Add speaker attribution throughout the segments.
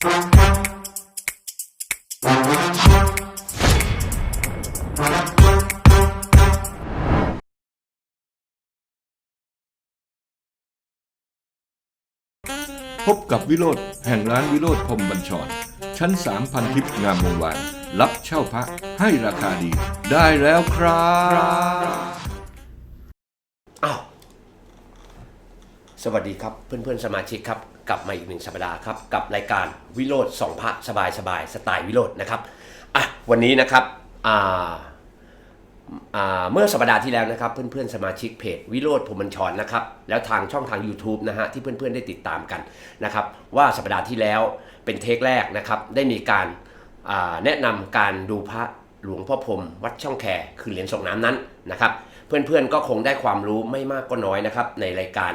Speaker 1: พบกับวิโรธแห่งร้านวิโรธพรมบัญชร ชั้นสามพันทิพย์งามวงวาน รับเช่าพระให้ราคาดี ได้แล้วครับ
Speaker 2: อ้าว สวัสดีครับเพื่อนๆสมาชิกครับ กลับมาอีกหนึ่งสัปดาห์ครับกับรายการวิโรธสองพระสบายสบายๆสไตล์วิโรธนะครับอะวันนี้นะครับอ่าอ่าเมื่อสัปดาห์ที่แล้วนะครับ เพื่อนๆสมาชิกเพจวิโรธพรมัญชรนะครับแล้วทางช่องทาง YouTube นะฮะที่เพื่อนๆได้ติดตามกันนะครับ ว่าสัปดาห์ที่แล้วเป็นเทคแรกนะครับ ได้มีการาแนะนำการดูพระหลวงพ่อพรมวัดช่องแคคือเหรียญส่งน้ำนั้นนะครับ เพื่อนๆก็คงได้ความรู้ไม่มากก็น้อยนะครับในรายการ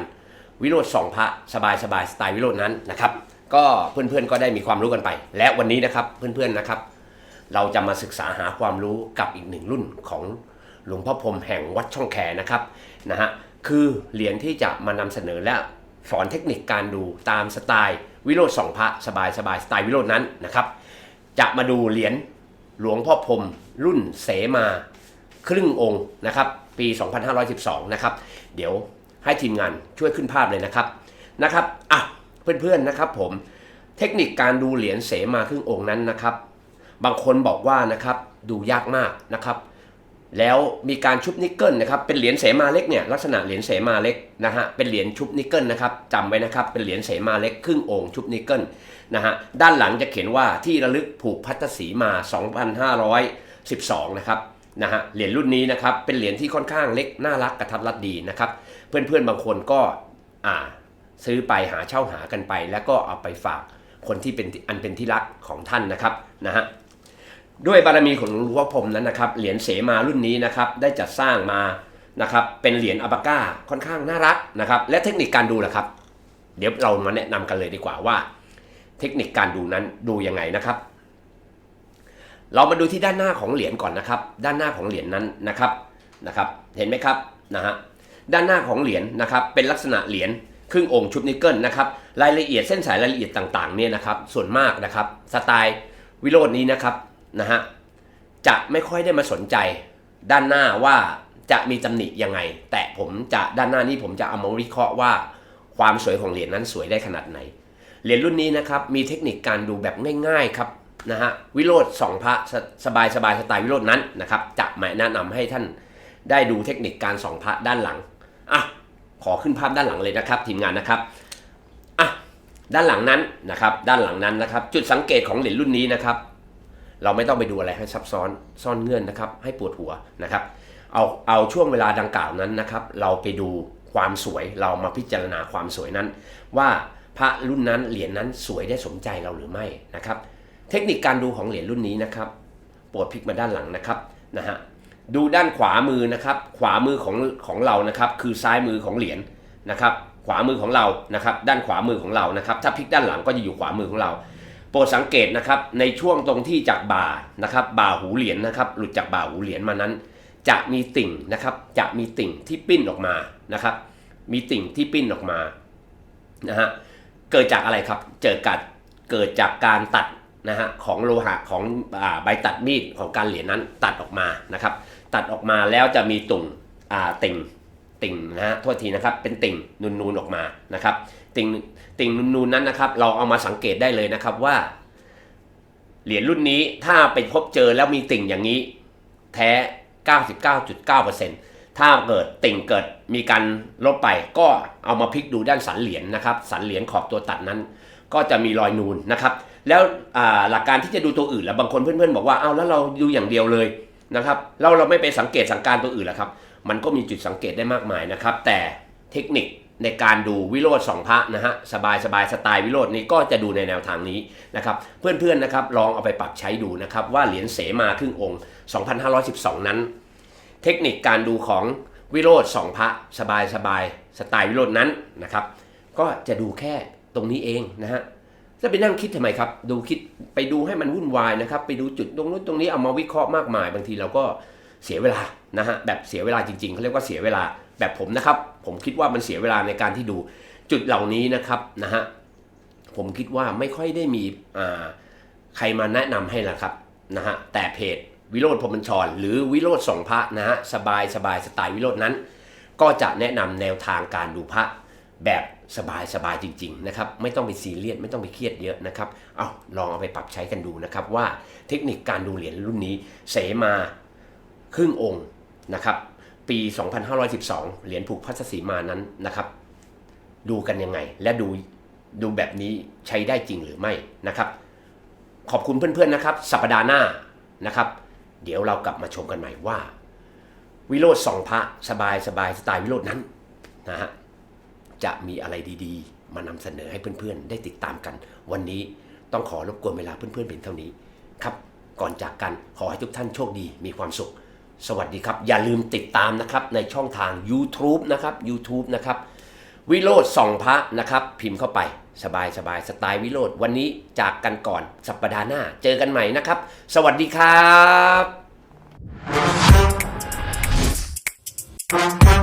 Speaker 2: วิโรธสองพระสบายสบายสไตล์วิโรธนั้นนะครับ ก็เพื่อนๆก็ได้มีความรู้กันไป และวันนี้นะครับเพื่อนๆนะครับ เราจะมาศึกษาหาความรู้กับอีกหนึ่งรุ่นของหลวงพ่อพรมแห่งวัดช่องแคนะครับนะฮะคือเหรียญที่จะมานำเสนอและสอนเทคนิคการดูตามสไตล์วิโรธสองพระสบายสบายสไตล์วิโรธนั้นนะครับจะมาดูเหรียญหลวงพ่อพรมรุ่นเสมาครึ่งองค์นะครับปี 2512 นะครับ เดี๋ยว ให้ทีมงานช่วยขึ้นภาพเลยนะครับนะครับอะเพื่อนๆนะครับผมเทคนิคการดูเหรียญเสมาครึ่งองค์นั้นนะครับ บางคนบอกว่านะครับดูยากมากนะครับแล้วมีการชุบนิกเกิลนะครับเป็นเหรียญเสมาเล็กเนี่ยลักษณะเหรียญเสมาเล็กนะฮะเป็นเหรียญชุบนิกเกิลนะครับจำไว้นะครับเป็นเหรียญเสมาเล็กครึ่งองค์ชุบนิกเกิลนะฮะด้านหลังจะเขียนว่าที่ระลึกผูกพัทธสีมา 2512 นะครับนะฮะเหรียญรุ่นนี้นะครับเป็นเหรียญที่ค่อนข้างเล็กน่ารักกระทัดรัดดีนะครับ เพื่อนๆบางคนก็อ่าซื้อไปหาเช่าหากันไป แล้วก็เอาไปฝากคนที่เป็นอันเป็นที่รักของท่านนะครับนะฮะด้วยบารมีของหลวงพ่อพรมนั้นนะครับเหรียญเสมารุ่นนี้นะครับได้จัดสร้างมานะครับเป็นเหรียญอัปาก้าค่อนข้างน่ารักนะครับและเทคนิคการดูล่ะครับ เดี๋ยวเรามาแนะนำกันเลยดีกว่าว่า เทคนิคการดูนั้นดูยังไงนะครับ เรามาดูที่ด้านหน้าของเหรียญก่อนนะครับ ด้านหน้าของเหรียญนั้นนะครับนะครับ เห็นไหมครับนะฮะ ด้านหน้าของเหรียญนะครับเป็นลักษณะเหรียญครึ่งองค์ชุบนิกเกิลนะครับรายละเอียดเส้นสายรายละเอียดต่างๆเนี่ยนะครับส่วนมากนะครับสไตล์วิโรจน์นี้นะครับนะฮะจะไม่ค่อยได้มาสนใจด้านหน้าว่าจะมีตำหนิยังไง แต่ผมจะด้านหน้านี้ผมจะเอามาวิเคราะห์ว่า ความสวยของเหรียญนั้นสวยได้ขนาดไหน เหรียญรุ่นนี้นะครับมีเทคนิคการดูแบบง่ายๆครับนะฮะวิโรธสองพระสสบายสบายสไตล์วิโรธนั้นนะครับจะมาแนะนำให้ท่านได้ดูเทคนิคการสองพระด้านหลัง อะขอขึ้นภาพด้านหลังเลยนะครับ ทีมงานนะครับอะด้านหลังนั้นนะครับ ด้านหลังนั้นนะครับ จุดสังเกตของเหรียญรุ่นนี้นะครับ เราไม่ต้องไปดูอะไรให้ซับซ้อนซ่อนเงื่อนนะครับ ให้ปวดหัวนะครับ เอาเอาช่วงเวลาดังกล่าวนั้นนะครับ เราไปดูความสวยเรามาพิจารณาความสวยนั้น ว่าพระรุ่นนั้นเหรียญนั้นสวยได้สมใจเราหรือไม่นะครับ เทคนิคการดูของเหรียญรุ่นนี้นะครับ โปรดพลิกมาด้านหลังนะครับนะฮะ ดูด้านขวามือนะครับ ขวามือของของเรานะครับ คือซ้ายมือของเหรียญนะครับ ขวามือของเรานะครับ ด้านขวามือของเรานะครับ ถ้าพลิกด้านหลังก็จะอยู่ขวามือของเรา โปรดสังเกตนะครับ ในช่วงตรงที่จากบ่านะครับ บ่าหูเหรียญนะครับ หลุดจากบ่าหูเหรียญมานั้น จะมีติ่งนะครับ จะมีติ่งที่ปิ้นออกมานะครับ มีติ่งที่ปิ้นออกมานะฮะเกิดจากอะไรครับเกิดกัดเกิดจากการตัด นะฮะของโลหะของอใบตัดมีดของการเหรียญนั้นตัดออกมานะครับ ตัดออกมาแล้วจะมีตุ่งอ่าติ่งติ่งนะฮะโทษทีนะครับเป็นติ่งนูนๆออกมานะครับติ่งติ่งนูนๆนั้นนะครับ เราเอามาสังเกตได้เลยนะครับว่า เหรียญรุ่นนี้ถ้าไปพบเจอแล้วมีติ่งอย่างนี้ แท้ 99.9%ถ้าเกิดติ่งเกิดมีการลบไป ก็เอามาพลิกดูด้านสันเหรียญนะครับ สันเหรียญขอบตัวตัดนั้น ก็จะมีรอยนูนนะครับ แล้วหลักการที่จะดูตัวอื่นแล้วบางคนเพื่อนๆบอกว่าเอาแล้วเราดูอย่างเดียวเลยนะครับเราเราไม่ไปสังเกตสังการตัวอื่นแล้วครับ มันก็มีจุดสังเกตได้มากมายนะครับ แต่เทคนิคในการดูวิโรธสองพระนะฮะสบายสบายสไตล์วิโรธนี้ก็จะดูในแนวทางนี้นะครับเพื่อนๆนะครับลองเอาไปปรับใช้ดูนะครับว่าเหรียญเสมาครึ่งองค์ 2512 นั้น เทคนิคการดูของวิโรธสองพระสบายสบายสไตล์วิโรธนั้นนะครับก็จะดูแค่ตรงนี้เองนะฮะ จะไปนั่งคิดทำไมครับ ดูคิดไปดูให้มันวุ่นวายนะครับ ไปดูจุดตรงนู้นตรงนี้เอามาวิเคราะห์มากมาย บางทีเราก็เสียเวลานะฮะแบบเสียเวลาจริงๆเขาเรียกว่าเสียเวลาแบบผมนะครับ ผมคิดว่ามันเสียเวลาในการที่ดูจุดเหล่านี้นะครับนะฮะผมคิดว่าไม่ค่อยได้มีใครมาแนะนำให้ละครับนะฮะแต่เพจวิโรธพรมบัญชร หรือวิโรธสองพระนะฮะสบายสบายสไตล์วิโรธนั้น ก็จะแนะนำแนวทางการดูพระ แบบสบายสบายจริงๆนะครับไม่ต้องไปซีเรียสไม่ต้องไปเครียดเยอะนะครับเอาลองเอาไปปรับใช้กันดูนะครับว่าเทคนิคการดูเหรียญรุ่นนี้เสมาครึ่งองค์นะครับปี 2512 เหรียญผูกพัสสีมานั้นนะครับดูกันยังไง และดูดูแบบนี้ใช้ได้จริงหรือไม่นะครับ ขอบคุณเพื่อนๆนะครับ สัปดาห์หน้านะครับ เดี๋ยวเรากลับมาชมกันใหม่ว่า วิโรธสองพระสบายสบายสไตล์วิโรธนั้นนะฮะ จะมีอะไรดีๆ มานำเสนอให้เพื่อนๆ ได้ติดตามกัน วันนี้ต้องขอรบกวนเวลาเพื่อนๆเพียงเท่านี้ครับ ก่อนจากกันขอให้ทุกท่านโชคดีมีความสุข สวัสดีครับ อย่าลืมติดตามนะครับในช่องทาง YouTube นะครับ YouTube นะครับวิโรธส่องพระนะครับ พิมพ์เข้าไปสบายสบายสไตล์วิโรธวันนี้จากกันก่อนสัปดาห์หน้า เจอกันใหม่นะครับ สวัสดีครับ